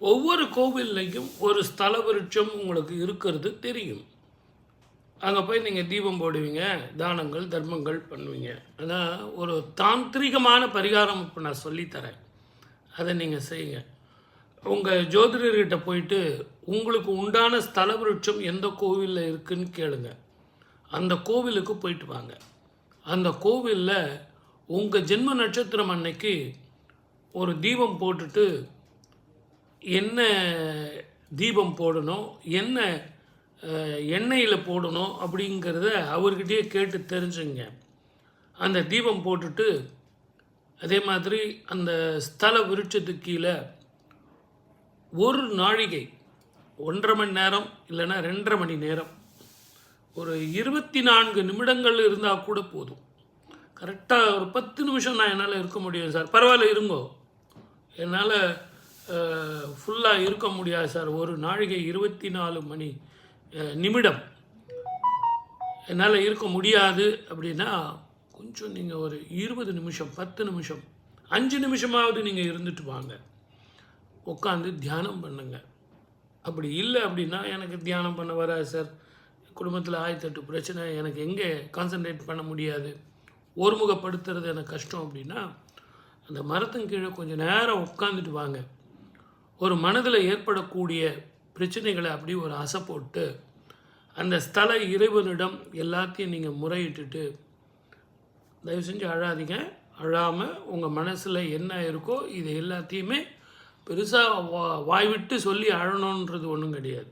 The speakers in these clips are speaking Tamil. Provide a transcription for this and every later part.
ஒவ்வொரு கோவில்லையும் ஒரு ஸ்தல விருட்சம் உங்களுக்கு இருக்கிறது தெரியும். அங்கே போய் நீங்கள் தீபம் போடுவீங்க தானங்கள் தர்மங்கள் பண்ணுவீங்க. ஆனால் ஒரு தாந்திரிகமான பரிகாரம் இப்போ நான் சொல்லித்தரேன். அதை நீங்கள் செய்யுங்க. உங்கள் ஜோதிடர்கிட்ட போயிட்டு உங்களுக்கு உண்டான ஸ்தல விருட்சம் எந்த கோவிலில் இருக்குன்னு கேளுங்க. அந்த கோவிலுக்கு போயிட்டு வாங்க. அந்த கோவிலில் உங்கள் ஜென்ம நட்சத்திரம் அன்னைக்கு ஒரு தீபம் போட்டுட்டு என்ன தீபம் போடணும் என்ன எண்ணெயில் போடணும் அப்படிங்கிறத அவர்கிட்டயே கேட்டு தெரிஞ்சுங்க. அந்த தீபம் போட்டுட்டு அதே மாதிரி அந்த ஸ்தல விருட்சத்துக்கு கீழே ஒரு நாழிகை ஒன்றரை மணி நேரம் இல்லைன்னா ரெண்டரை மணி நேரம் ஒரு இருபத்தி நான்கு நிமிடங்கள் இருந்தால் கூட போதும். கரெக்டாக ஒரு பத்து நிமிஷம் நான் என்னால் இருக்க முடியும் சார். பரவாயில்ல இருங்கோ. என்னால் ஃபுல்லாக இருக்க முடியாது சார் ஒரு நாழிகை இருபத்தி நாலு மணி நிமிடம் என்னால் இருக்க முடியாது அப்படின்னா கொஞ்சம் நீங்கள் ஒரு இருபது நிமிஷம் பத்து நிமிஷம் அஞ்சு நிமிஷமாவது நீங்கள் இருந்துட்டு வாங்க. உட்காந்து தியானம் பண்ணுங்க. அப்படி இல்லை அப்படின்னா எனக்கு தியானம் பண்ண வராது சார் குடும்பத்தில் ஆயிரத்தெட்டு பிரச்சனை எனக்கு எங்கே கான்சென்ட்ரேட் பண்ண முடியாது. ஒருமுகப்படுத்துறது எனக்கு கஷ்டம் அப்படின்னா அந்த மரத்தின் கீழே கொஞ்சம் நேரம் உட்காந்துட்டு வாங்க. ஒரு மனதில் ஏற்படக்கூடிய பிரச்சனைகளை அப்படி ஒரு அசை போட்டு அந்த ஸ்தல இறைவனிடம் எல்லாத்தையும் நீங்கள் முறையிட்டுட்டு தயவு செஞ்சு அழாதீங்க. அழாமல் உங்கள் மனசில் என்ன இருக்கோ இது எல்லாத்தையுமே பெருசாக வா வாய் விட்டு சொல்லி அழணுன்றது ஒன்றும் கிடையாது.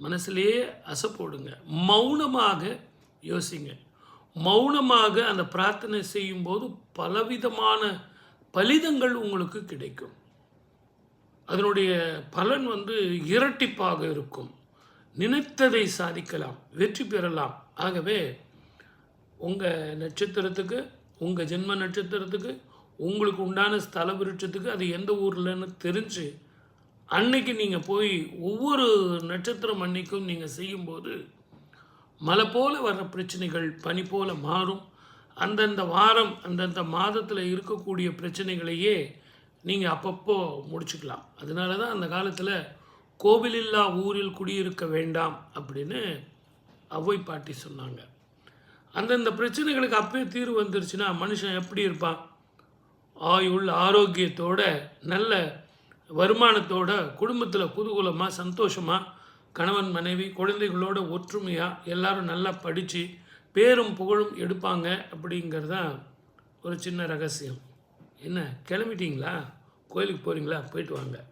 மனசுலேயே அசை போடுங்க. மௌனமாக யோசிங்க. மௌனமாக அந்த பிரார்த்தனை செய்யும்போது பலவிதமான பலிதங்கள் உங்களுக்கு கிடைக்கும். அதனுடைய பலன் வந்து இரட்டிப்பாக இருக்கும். நினைத்ததை சாதிக்கலாம் வெற்றி பெறலாம். ஆகவே உங்கள் நட்சத்திரத்துக்கு உங்கள் ஜென்ம நட்சத்திரத்துக்கு உங்களுக்கு உண்டான ஸ்தல விருட்சத்துக்கு அது எந்த ஊர்லன்னு தெரிஞ்சு அன்னைக்கு நீங்கள் போய் ஒவ்வொரு நட்சத்திரம் அன்னைக்கும் நீங்கள் செய்யும்போது மலை போல் வர்ற பிரச்சனைகள் பனி போல் மாறும். அந்தந்த வாரம் அந்தந்த மாதத்தில் இருக்கக்கூடிய பிரச்சனைகளையே நீங்கள் அப்பப்போ முடிச்சுக்கலாம். அதனால தான் அந்த காலத்தில் கோவிலில்லா ஊரில் குடியிருக்க வேண்டாம் அப்படின்னு அவ்வை பாட்டி சொன்னாங்க. அந்தந்த பிரச்சனைகளுக்கு அப்பவே தீர்வு வந்துருச்சுன்னா மனுஷன் எப்படி இருப்பான்? ஆயுள் ஆரோக்கியத்தோட நல்ல வருமானத்தோட குடும்பத்தில் குதூகூலமாக சந்தோஷமாக கணவன் மனைவி குழந்தைகளோட ஒற்றுமையாக எல்லாரும் நல்லா படித்து பேரும் புகழும் எடுப்பாங்க அப்படிங்கிறது தான் ஒரு சின்ன ரகசியம். என்ன கிளம்பிட்டீங்களா? கோயிலுக்கு போகிறீங்களா போயிட்டு வாங்க.